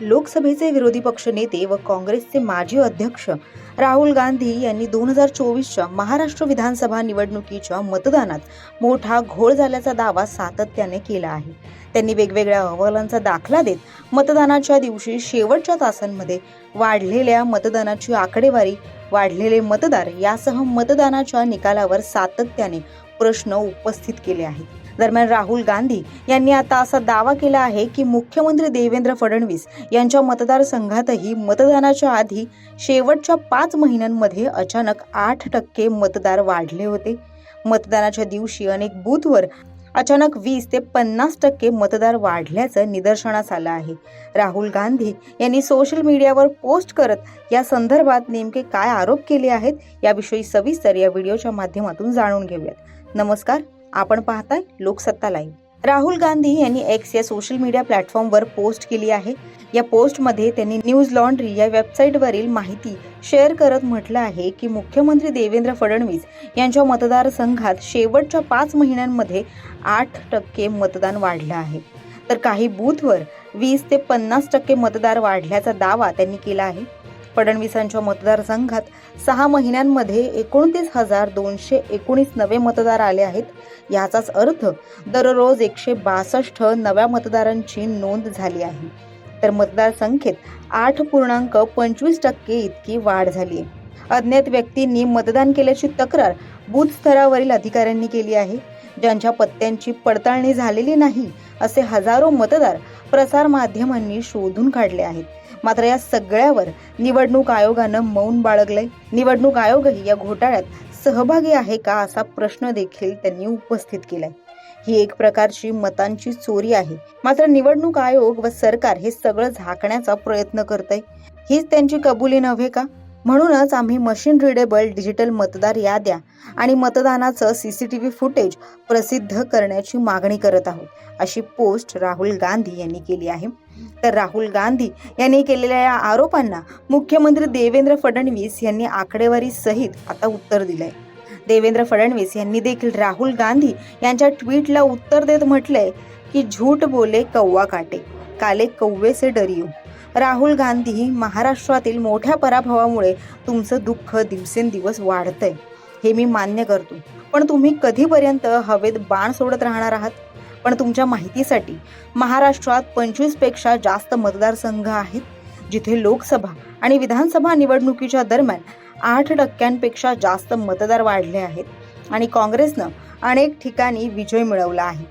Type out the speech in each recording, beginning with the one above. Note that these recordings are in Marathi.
लोकसभेचे विरोधी पक्षनेते व काँग्रेसचे माजी अध्यक्ष राहुल गांधी यांनी दोन हजार चोवीसच्या महाराष्ट्र विधानसभा निवडणुकीच्या मतदानात मोठा घोळ झाल्याचा दावा सातत्याने केला आहे. त्यांनी वेगवेगळ्या अहवालांचा दाखला देत मतदानाच्या दिवशी शेवटच्या तासांमध्ये वाढलेल्या मतदानाची आकडेवारी वाढलेले मतदार यासह मतदानाच्या निकालावर सातत्याने प्रश्न उपस्थित केले आहेत. दरम्यान राहुल गांधी यांनी आता असा दावा केला आहे की मुख्यमंत्री देवेंद्र फडणवीस यांच्या मतदारसंघातही मतदानाच्या आधी शेवटच्या पाच महिन्यांमध्ये अचानक आठ टक्के मतदार वाढले होते. मतदानाच्या दिवशी अनेक बूथवर अचानक वीस ते पन्नास टक्के मतदार वाढल्याचं निदर्शनास आलं आहे. राहुल गांधी यांनी सोशल मीडियावर पोस्ट करत या संदर्भात नेमके काय आरोप केले आहेत याविषयी सविस्तर या व्हिडिओच्या माध्यमातून जाणून घेऊयात. नमस्कार. आपण पाहताय लोकसत्ता लाईव्ह. राहुल गांधी यांनी एक्स या सोशल मीडिया प्लॅटफॉर्मवर पोस्ट केली आहे. या पोस्टमध्ये त्यांनी न्यूज लॉन्ड्री या वेबसाईटवरील माहिती शेअर करत म्हटलं आहे की मुख्यमंत्री देवेंद्र फडणवीस यांच्या मतदारसंघात शेवटच्या पाच महिन्यांमध्ये आठ टक्के मतदान वाढलं आहे. तर काही बूथवर वीस ते पन्नास टक्के मतदार वाढल्याचा दावा त्यांनी केला आहे. फडणवीसांच्या मतदारसंघात सहा महिन्यांमध्ये एकोणतीस हजार दोनशे एकोणीस नवे मतदार आले आहेत. याचाच अर्थ दररोज एकशे बासष्ट नव्या मतदारांची नोंद झाली आहे. तर मतदारसंख्येत आठ पूर्णांक पंचवीस टक्के इतकी वाढ झाली आहे. अज्ञात व्यक्तींनी मतदान केल्याची तक्रार बूथ स्तरावरील अधिकाऱ्यांनी केली आहे. ज्यांच्या पत्त्यांची पडताळणी झालेली नाही असे हजारो मतदार प्रसार माध्यमांनी शोधून काढले आहेत. मात्र या सगळ्यावर निवडणूक आयोगानं मौन बाळगलंय. निवडणूक आयोगही या घोटाळ्यात सहभागी आहे का असा प्रश्न देखील त्यांनी उपस्थित केलाय. ही एक प्रकारची मतांची चोरी आहे. मात्र निवडणूक आयोग व सरकार हे सगळं झाकण्याचा प्रयत्न करतंय. हीच त्यांची कबुली नव्हे का? म्हणूनच आम्ही मशीन रिडेबल डिजिटल मतदार याद्या आणि मतदानाचं C C T V footage प्रसिद्ध करण्याची मागणी करत आहोत. अशी पोस्ट राहुल गांधी यांनी केली आहे. तर राहुल गांधी यांनी केलेल्या या आरोपांना मुख्यमंत्री देवेंद्र फडणवीस यांनी आकडेवारी सहित आता उत्तर दिलंय. देवेंद्र फडणवीस यांनी देखील राहुल गांधी यांच्या ट्विटला उत्तर देत म्हटलंय की झूट बोले कौवा काटे. काले कौवे से डरियू. राहुल गांधी महाराष्ट्रातील मोठ्या पराभवामुळे तुमचं दुःख दिवसेंदिवस वाढतंय. हे मी मान्य करतो. पण तुम्ही कधीपर्यंत हवेत बाण सोडत राहणार आहात? पण तुमच्या माहितीसाठी महाराष्ट्रात पंचवीसपेक्षा जास्त मतदारसंघ आहेत जिथे लोकसभा आणि विधानसभा निवडणुकीच्या दरम्यान आठ टक्क्यांपेक्षा जास्त मतदार वाढले आहेत आणि काँग्रेसनं अनेक ठिकाणी विजय मिळवला आहे.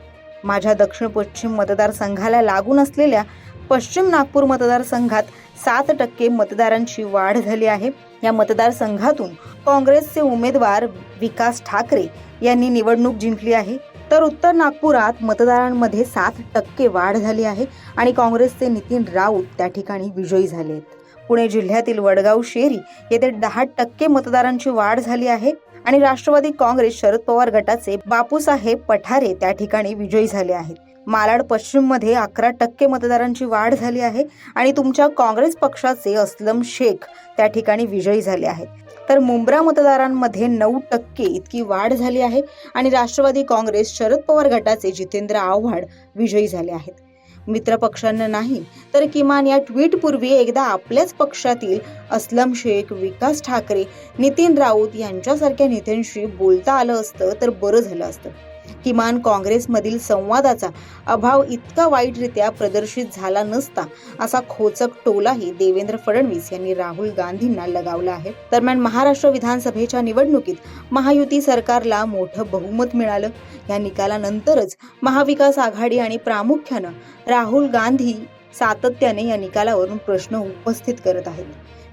माझ्या दक्षिण पश्चिम मतदारसंघाला लागून असलेल्या पश्चिम नागपूर मतदारसंघात सात टक्के मतदारांची वाढ झाली आहे. या मतदारसंघातून काँग्रेसचे उमेदवार विकास ठाकरे यांनी निवडणूक जिंकली आहे. तर उत्तर नागपुरात मतदारांमध्ये सात टक्के वाढ झाली आहे आणि काँग्रेसचे नितीन राऊत त्या ठिकाणी विजयी झाले आहेत. पुणे जिल्ह्यातील वडगाव शेरी येथे दहा टक्के मतदारांची वाढ झाली आहे आणि राष्ट्रवादी काँग्रेस शरद पवार गटाचे बापूसाहेब पठारे त्या ठिकाणी विजयी झाले आहेत. मालाड पश्चिममध्ये अकरा टक्के मतदारांची वाढ झाली आहे आणि तुमच्या काँग्रेस पक्षाचे असलम शेख त्या ठिकाणी विजयी झाले आहेत. तर मुंब्रा मतदारांमध्ये नऊ टक्के इतकी वाढ झाली आहे आणि राष्ट्रवादी काँग्रेस शरद पवार गटाचे जितेंद्र आव्हाड विजयी झाले आहेत. मित्र पक्षांना नाही तर किमान या ट्विटपूर्वी एकदा आपल्याच पक्षातील अस्लम शेख विकास ठाकरे नितीन राऊत यांच्यासारख्या नेत्यांशी बोलता आलं असतं तर बरं झालं असतं. किमान काँग्रेसमधील संवादाचा अभाव इतका वाईटरित्या प्रदर्शित झाला नसता असा खोचक टोलाही देवेंद्र फडणवीस यांनी राहुल गांधींना लगावला आहे. दरम्यान महाराष्ट्र विधानसभेच्या निवडणुकीत महायुती सरकारला मोठं बहुमत मिळालं. या निकालानंतरच महाविकास आघाडी आणि प्रामुख्यानं राहुल गांधी सातत्याने या निकालावरून प्रश्न उपस्थित करत आहेत.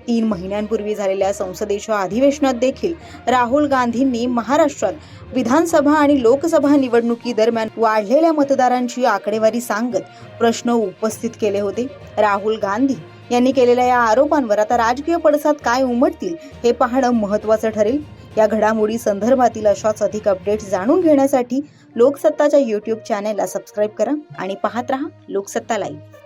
तीन महिन्यांपूर्वी झालेल्या संसदेच्या अधिवेशनात देखील राहुल गांधींनी महाराष्ट्रात विधानसभा आणि लोकसभा निवडणुकी दरम्यान वाढलेल्या मतदारांची आकडेवारी सांगत प्रश्न उपस्थित केले होते. राहुल गांधी यांनी केलेल्या या आरोपांवर आता राजकीय पडसाद काय उमटतील हे पाहणं महत्वाचं ठरेल. या घडामोडी संदर्भातील अशाच अधिक अपडेट्स जाणून घेण्यासाठी लोकसत्ताच्या यूट्यूब चॅनेलला सबस्क्राईब करा आणि पाहत रहा लोकसत्ता लाईव्ह